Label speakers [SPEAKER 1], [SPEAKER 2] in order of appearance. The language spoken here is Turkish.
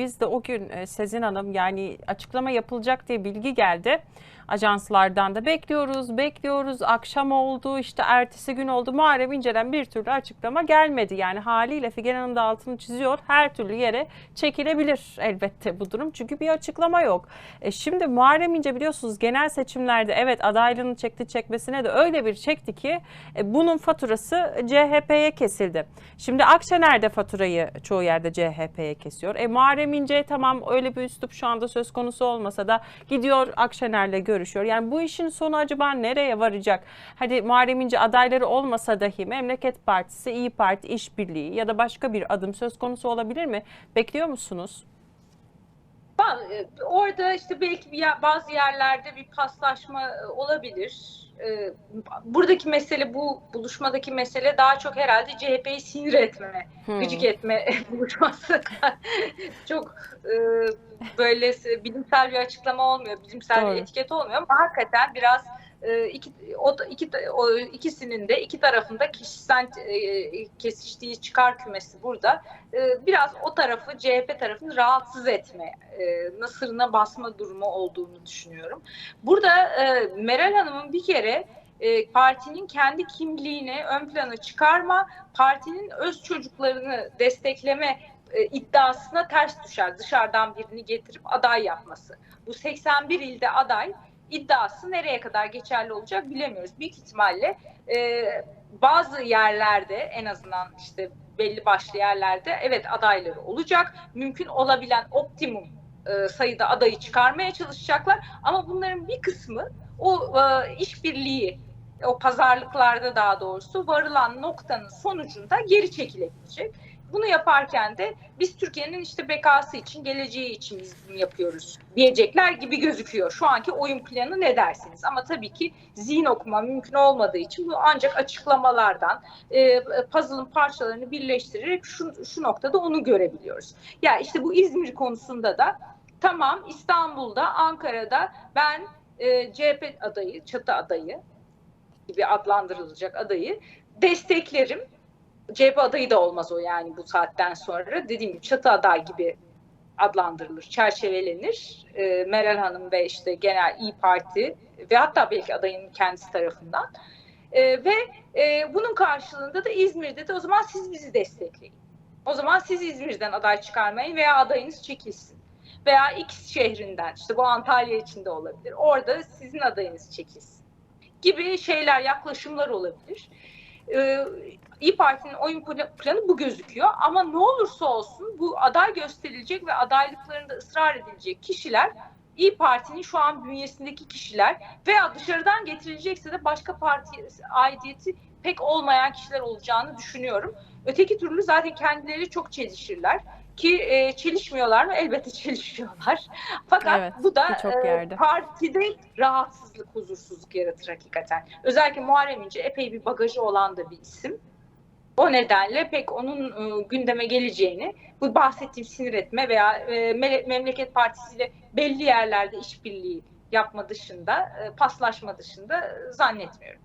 [SPEAKER 1] biz de o gün e, Sezin Hanım yani açıklama yapılacak diye bilgi geldi. Ajanslardan da bekliyoruz, bekliyoruz. Akşam oldu, işte ertesi gün oldu. Muharrem İnce'den bir türlü açıklama gelmedi. Yani haliyle Figen Hanım da altını çiziyor. Her türlü yere çekilebilir elbette bu durum. Çünkü bir açıklama yok. E, şimdi Muharrem İnce biliyorsunuz genel seçimlerde evet adaylığını çekti çekmesine de öyle bir çekti ki e, bunun faturası CHP'ye kesildi. Şimdi Akşener de faturayı çoğu yerde CHP'ye kesiyor. E Muharrem İnce tamam öyle bir üslup şu anda söz konusu olmasa da gidiyor Akşener'le görüşüyor. Yani bu işin sonu acaba nereye varacak? Hadi Muharrem İnce adayları olmasa dahi Memleket Partisi, İyi Parti, İşbirliği ya da başka bir adım söz konusu olabilir mi? Bekliyor musunuz?
[SPEAKER 2] E, Orada işte belki bir bazı yerlerde bir paslaşma e, olabilir. E, Buradaki mesele bu buluşmadaki mesele daha çok herhalde CHP'yi sinir etme,
[SPEAKER 1] Hmm.
[SPEAKER 2] gıcık etme buluşması. çok böyle bilimsel bir açıklama olmuyor, bilimsel
[SPEAKER 1] Doğru.
[SPEAKER 2] bir etiket olmuyor ama hakikaten biraz e, iki, o, iki, o, ikisinin de iki tarafında kişisel e, kesiştiği çıkar kümesi burada e, biraz o tarafı CHP tarafını rahatsız etme, e, nasırına basma durumu olduğunu düşünüyorum. Burada e, Meral Hanım'ın bir kere e, partinin kendi kimliğini ön plana çıkarma, partinin öz çocuklarını destekleme iddiasına ters düşer. Dışarıdan birini getirip aday yapması. Bu 81 ilde aday iddiası nereye kadar geçerli olacak bilemiyoruz. Büyük ihtimalle e, bazı yerlerde en azından işte belli başlı yerlerde evet adayları olacak. Mümkün olabilen optimum e, sayıda adayı çıkarmaya çalışacaklar. Ama bunların bir kısmı o e, işbirliği, o pazarlıklarda daha doğrusu varılan noktanın sonucunda geri çekilebilecek. Bunu yaparken de biz Türkiye'nin işte bekası için, geleceği için biz bunu yapıyoruz diyecekler gibi gözüküyor. Şu anki oyun planı ne dersiniz? Ama tabii ki zihin okuma mümkün olmadığı için bu ancak açıklamalardan, e, puzzle'ın parçalarını birleştirerek şu, şu noktada onu görebiliyoruz. Ya işte bu İzmir konusunda da tamam İstanbul'da, Ankara'da ben e, CHP adayı, çatı adayı gibi adlandırılacak adayı desteklerim. CHP adayı da olmaz o yani bu saatten sonra. Dediğim gibi çatı aday gibi adlandırılır, çerçevelenir. E, Meral Hanım ve işte genel İyi Parti ve hatta belki adayın kendisi tarafından. E, ve e, bunun karşılığında da İzmir'de de o zaman siz bizi destekleyin. O zaman siz İzmir'den aday çıkarmayın veya adayınız çekilsin. Veya X şehrinden işte bu Antalya için de olabilir. Orada sizin adayınız çekilsin. Gibi şeyler, yaklaşımlar olabilir. İyi Parti'nin oyun pla- planı bu gözüküyor. Ama ne olursa olsun bu aday gösterilecek ve adaylıklarında ısrar edilecek kişiler İyi Parti'nin şu an bünyesindeki kişiler veya dışarıdan getirilecekse de başka parti aidiyeti pek olmayan kişiler olacağını düşünüyorum. Öteki türlü zaten kendileri çok çelişirler ki e, çelişmiyorlar mı? Elbette çelişiyorlar. Fakat
[SPEAKER 1] Evet,
[SPEAKER 2] bu da e, partide rahatsızlık, huzursuzluk yaratır hakikaten. Özellikle Muharrem İnce epey bir bagajı olan da bir isim. O nedenle pek onun e, gündeme geleceğini, bu bahsettiğim sinir etme veya e, Me- Memleket Partisi ile belli yerlerde işbirliği yapma dışında, e, paslaşma dışında e, zannetmiyorum.